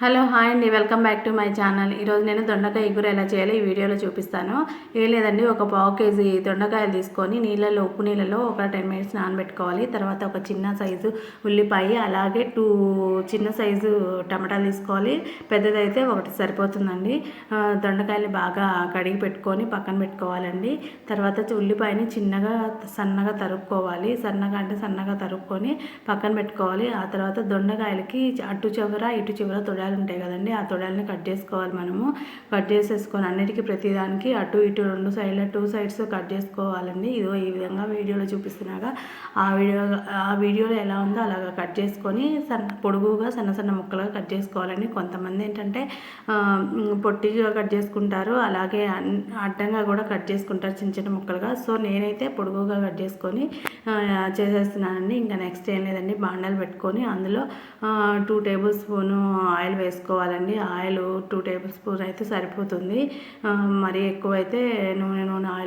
Hello hi అండి. Welcome back to my channel. ఈరోజు నేను దొండకాయ ఇగురు ఎలా చేయాలో ఈ వీడియోలో చూపిస్తాను. ఏం లేదండి ఒక పావు కేజీ దొండకాయలు తీసుకొని నీళ్ళలో ఉప్పు నీళ్ళలో ఒక టెన్ మినిట్స్ నానబెట్టుకోవాలి. తర్వాత ఒక చిన్న సైజు ఉల్లిపాయ అలాగే టూ చిన్న సైజు టమాటాలు తీసుకోవాలి. పెద్దదైతే ఒకటి సరిపోతుందండి. దొండకాయలు బాగా కడిగి పెట్టుకొని పక్కన పెట్టుకోవాలండి. తర్వాత ఉల్లిపాయని చిన్నగా సన్నగా తరుక్కోవాలి. సన్నగా అంటే సన్నగా తరుక్కొని పక్కన పెట్టుకోవాలి. ఆ తర్వాత దొండకాయలకి అటు చివర ఇటు చివర తొడ తొడాలు ఉంటాయి కదండి ఆ తొడాలని కట్ చేసుకోవాలి మనము. కట్ చేసేసుకొని అన్నిటికీ ప్రతిదానికి అటు ఇటు రెండు సైడ్ల టూ సైడ్స్ కట్ చేసుకోవాలండి. ఇదో ఈ విధంగా వీడియోలో చూపిస్తున్నాగా. ఆ వీడియో ఆ వీడియోలో ఎలా ఉందో అలాగా కట్ చేసుకొని సన్న పొడుగుగా సన్న సన్న ముక్కలుగా కట్ చేసుకోవాలండి. కొంతమంది ఏంటంటే పొట్టిగా కట్ చేసుకుంటారు. అలాగే అడ్డంగా కూడా కట్ చేసుకుంటారు చిన్న చిన్న ముక్కలుగా. సో నేనైతే పొడుగుగా కట్ చేసుకొని చేసేస్తున్నానండి. ఇంకా నెక్స్ట్ ఏం లేదండి బాండాలు పెట్టుకొని అందులో టూ టేబుల్ స్పూను ఆయిల్ వేసుకోవాలండి. ఆయిల్ టూ టేబుల్ స్పూన్ అయితే సరిపోతుంది. మరీ ఎక్కువైతే నూనె నూనె ఆయిల్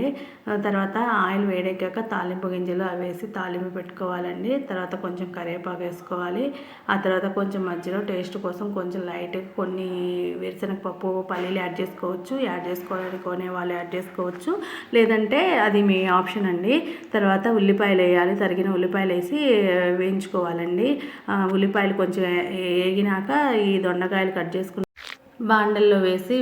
ఆయిల్గా తర్వాత ఆయిల్ వేడెక్కాక తాలింపు గింజలు అవి వేసి తాలింపు పెట్టుకోవాలండి. తర్వాత కొంచెం కరివేపాకు వేసుకోవాలి. ఆ తర్వాత కొంచెం మధ్యలో టేస్ట్ కోసం కొంచెం లైట్ కొన్ని వేరుశనగపప్పు పల్లీలు యాడ్ చేసుకోవచ్చు. యాడ్ చేసుకోవాలని కొనే వాళ్ళు యాడ్ చేసుకోవచ్చు. లేదంటే అది మీ ఆప్షన్ అండి. తర్వాత ఉల్లిపాయలు వేయాలి. తరిగిన ఉల్లిపాయలు వేసి వేయించుకోవాలండి. ఉల్లిపాయలు కొంచెం వేగినాక ఈ దొండకాయలు కట్ చేసుకుని బాండల్లో వేసి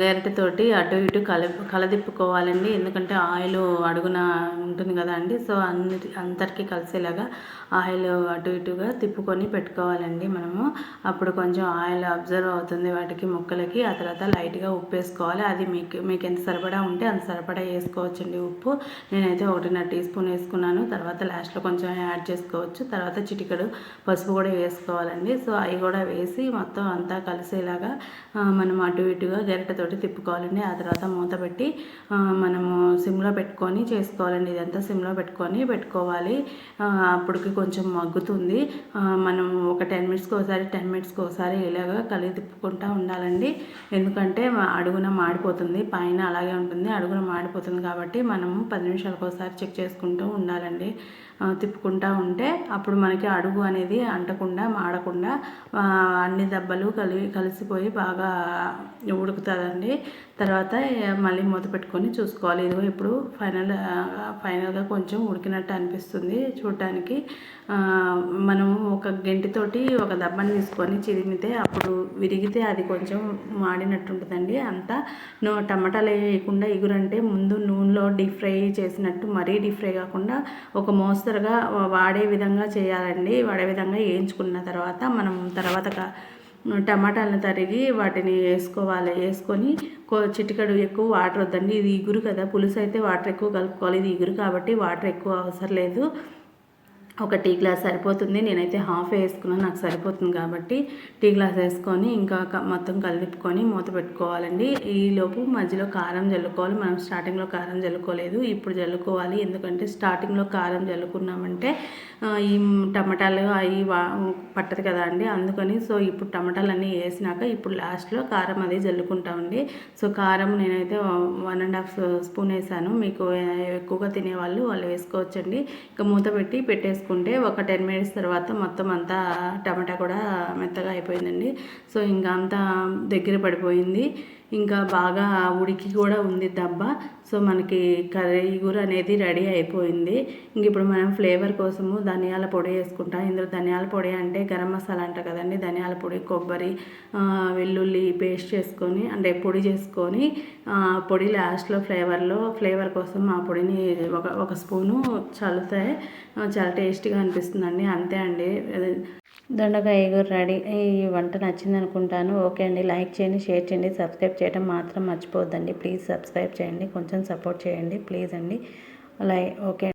గరిటెతోటి అటు ఇటు కల కలదిప్పుకోవాలండి. ఎందుకంటే ఆయిల్ అడుగున ఉంటుంది కదా అండి. సో అన్ని అందరికీ కలిసేలాగా ఆయిల్ అటు ఇటుగా తిప్పుకొని పెట్టుకోవాలండి మనము. అప్పుడు కొంచెం ఆయిల్ అబ్జర్వ్ అవుతుంది వాటికి ముక్కలకి. ఆ తర్వాత లైట్గా ఉప్పు వేసుకోవాలి. అది మీకు మీకు ఎంత సరిపడా ఉంటే అంత సరిపడా వేసుకోవచ్చండి ఉప్పు. నేనైతే ఒకటిన్నర టీ స్పూన్ వేసుకున్నాను. తర్వాత లాస్ట్లో కొంచెం యాడ్ చేసుకోవచ్చు. తర్వాత చిటికడు పసుపు కూడా వేసుకోవాలండి. సో అవి కూడా వేసి మొత్తం అంతా కలిసేలాగా మనం అటు ఇటుగా గరిటతోటి తిప్పుకోవాలండి. ఆ తర్వాత మూత పెట్టి మనము సిమ్లో పెట్టుకొని చేసుకోవాలండి. ఇదంతా సిమ్లో పెట్టుకొని పెట్టుకోవాలి. అప్పటికి కొంచెం మగ్గుతుంది. మనం ఒక టెన్ మినిట్స్కి ఒకసారి టెన్ మినిట్స్కి ఒకసారి ఇలాగా కలిగి తిప్పుకుంటూ ఉండాలండి. ఎందుకంటే అడుగున మాడిపోతుంది. పైన అలాగే ఉంటుంది. అడుగున మాడిపోతుంది కాబట్టి మనము పది నిమిషాలకు ఒకసారి చెక్ చేసుకుంటూ ఉండాలండి. తిప్పుకుంటూ ఉంటే అప్పుడు మనకి అడుగు అనేది అంటకుండా మాడకుండా అన్ని దెబ్బలు కలి కలిసిపోయి బాగా ఉడుకుతుందండి. తర్వాత మళ్ళీ మూత పెట్టుకొని చూసుకోవాలి. ఇదిగో ఇప్పుడు ఫైనల్ ఫైనల్గా కొంచెం ఉడికినట్టు అనిపిస్తుంది చూడటానికి మనము ఒక గెంటితోటి ఒక దబ్బని తీసుకొని చిరిమితే అప్పుడు విరిగితే అది కొంచెం మాడినట్టు ఉంటుందండి. అంతా నో టమాటాలు వేయకుండా ఎగురంటే ముందు నూనెలో డీప్ ఫ్రై చేసినట్టు మరీ డీప్ ఫ్రై కాకుండా ఒక మోస్తరుగా వాడే విధంగా చేయాలండి. వాడే విధంగా వేయించుకున్న తర్వాత మనం తర్వాత టమాటాలను తరిగి వాటిని వేసుకోవాలి. వేసుకొని చిటికడు ఎక్కువ వాటర్ వద్దండి. ఇది ఇగురు కదా. పులుసు అయితే వాటర్ ఎక్కువ కలుపుకోవాలి. ఇది ఇగురు కాబట్టి వాటర్ ఎక్కువ అవసరం లేదు. ఒక టీ గ్లాస్ సరిపోతుంది. నేనైతే హాఫ్ వేసుకున్నాను. నాకు సరిపోతుంది కాబట్టి టీ గ్లాస్ వేసుకొని ఇంకా మొత్తం కలిపుకొని మూత పెట్టుకోవాలండి. ఈలోపు మధ్యలో కారం జల్లుకోవాలి. మనం స్టార్టింగ్లో కారం జల్లుకోలేదు. ఇప్పుడు జల్లుకోవాలి. ఎందుకంటే స్టార్టింగ్లో కారం జల్లుకున్నామంటే ఈ టమాటాలు అవి పట్టదు కదా అండి. అందుకని సో ఇప్పుడు టమాటాలు అన్నీ వేసినాక ఇప్పుడు లాస్ట్లో కారం అది జల్లుకుంటామండి. సో కారం నేనైతే వన్ అండ్ హాఫ్ స్పూన్ వేసాను. మీకు ఎక్కువగా తినేవాళ్ళు వాళ్ళు వేసుకోవచ్చండి. ఇంకా మూత పెట్టి పెట్టేసుకో పెట్టుకుంటే ఒక టెన్ మినిట్స్ తర్వాత మొత్తం అంతా టమాటా కూడా మెత్తగా అయిపోయిందండి. సో ఇంకా అంతా దగ్గర పడిపోయింది. ఇంకా బాగా ఉడికి కూడా ఉంది దబ్బ. సో మనకి కర్రీ కూర అనేది రెడీ అయిపోయింది. ఇంక ఇప్పుడు మనం ఫ్లేవర్ కోసము ధనియాల పొడి వేసుకుంటాం. ఇందులో ధనియాల పొడి అంటే గరం మసాలా అంట కదండి. ధనియాల పొడి కొబ్బరి వెల్లుల్లి పేస్ట్ చేసుకొని అంటే పొడి చేసుకొని పొడి లాస్ట్లో ఫ్లేవర్లో ఫ్లేవర్ కోసం ఆ పొడిని ఒక ఒక స్పూను చల్లుతాయి చాలా టేస్టీగా అనిపిస్తుందండి. అంతే అండి. దొండకాయ ఎగురు రెడీ. ఈ వంట నచ్చింది అనుకుంటాను. ఓకే అండి. లైక్ చేయండి షేర్ చేయండి సబ్స్క్రైబ్ చేయడం మాత్రం మర్చిపోద్దండి ప్లీజ్ సబ్స్క్రైబ్ చేయండి. కొంచెం సపోర్ట్ చేయండి. ప్లీజ్ అండి. లై ఓకే.